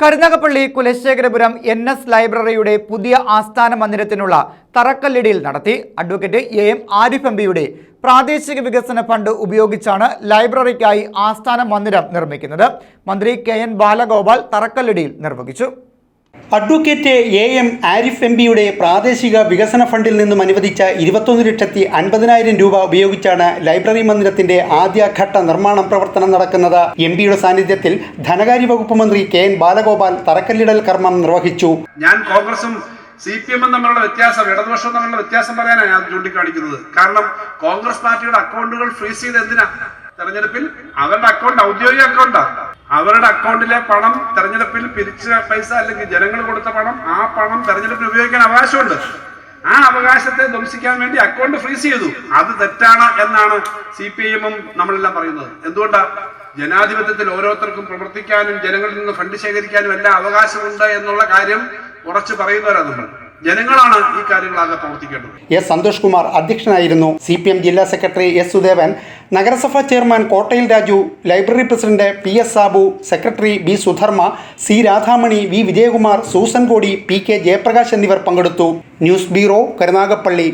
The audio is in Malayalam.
കരുനാഗപ്പള്ളി കുലശേഖരപുരം എൻ എസ് ലൈബ്രറിയുടെ പുതിയ ആസ്ഥാന മന്ദിരത്തിനുള്ള തറക്കല്ലിടിയിൽ നടത്തി അഡ്വക്കേറ്റ് എ എം ആരിഫ് എംപിയുടെ പ്രാദേശിക വികസന ഫണ്ട് ഉപയോഗിച്ചാണ് ലൈബ്രറിക്കായി ആസ്ഥാന മന്ദിരം നിർമ്മിക്കുന്നത്. മന്ത്രി കെ എൻ ബാലഗോപാൽ തറക്കല്ലിടിയിൽ നിർവഹിച്ചു. Advocate A M Arif M പിയുടെ പ്രാദേശിക വികസന ഫണ്ടിൽ നിന്നും അനുവദിച്ച ഇരുപത്തൊന്ന് ലക്ഷത്തി അൻപതിനായിരം രൂപ ഉപയോഗിച്ചാണ് ലൈബ്രറി മന്ദിരത്തിന്റെ ആദ്യഘട്ട നിർമ്മാണ പ്രവർത്തനം നടക്കുന്നത്. എം പിയുടെ സാന്നിധ്യത്തിൽ ധനകാര്യ വകുപ്പ് മന്ത്രി കെ എൻ ബാലഗോപാൽ തറക്കല്ലിടൽ കർമ്മം നിർവഹിച്ചു. ഞാൻ കോൺഗ്രസും സി പി എമ്മും തമ്മിലുള്ള വ്യത്യാസം ഇടതുപക്ഷവും തമ്മിലുള്ള വ്യത്യാസം പറയാനാണ് ഞാൻ ചൂണ്ടിക്കാണിക്കുന്നത്. കാരണം കോൺഗ്രസ് പാർട്ടിയുടെ അക്കൗണ്ടുകൾ ഫ്രീസ് ചെയ്ത് എന്തിനാ? തെരഞ്ഞെടുപ്പിൽ അവരുടെ അക്കൗണ്ട് ഔദ്യോഗിക അക്കൗണ്ടാ. അവരുടെ അക്കൗണ്ടിലെ പണം തെരഞ്ഞെടുപ്പിൽ പിരിച്ച പൈസ അല്ലെങ്കിൽ ജനങ്ങൾ കൊടുത്ത പണം ആ പണം തെരഞ്ഞെടുപ്പിന് ഉപയോഗിക്കാൻ അവകാശമുണ്ട്. ആ അവകാശത്തെ ധ്വംസിക്കാൻ വേണ്ടി അക്കൗണ്ട് ഫ്രീസ് ചെയ്തു. അത് തെറ്റാണ് എന്നാണ് സി പി എമ്മും നമ്മളെല്ലാം പറയുന്നത്. എന്തുകൊണ്ടാ? ജനാധിപത്യത്തിൽ ഓരോരുത്തർക്കും പ്രവർത്തിക്കാനും ജനങ്ങളിൽ നിന്ന് ഫണ്ട് ശേഖരിക്കാനും എല്ലാം അവകാശമുണ്ട് എന്നുള്ള കാര്യം ഉറച്ചു പറയുന്നവരാണ് നമ്മൾ. ജനങ്ങളാണ് ഈ കാര്യങ്ങളാകെ പ്രവർത്തിക്കേണ്ടത്. എസ് സന്തോഷ് കുമാർ അധ്യക്ഷനായിരുന്നു. സി പി എം ജില്ലാ സെക്രട്ടറി എസ് സുദേവൻ നഗരസഭാ chairman Kottayil Raju library president P S Sabu secretary B Sudharma C Radhamani V Vijayakumar Susan Kodi P K Jayaprakash എന്നിവർ പങ്കെടുത്തു. News bureau Karunagappally.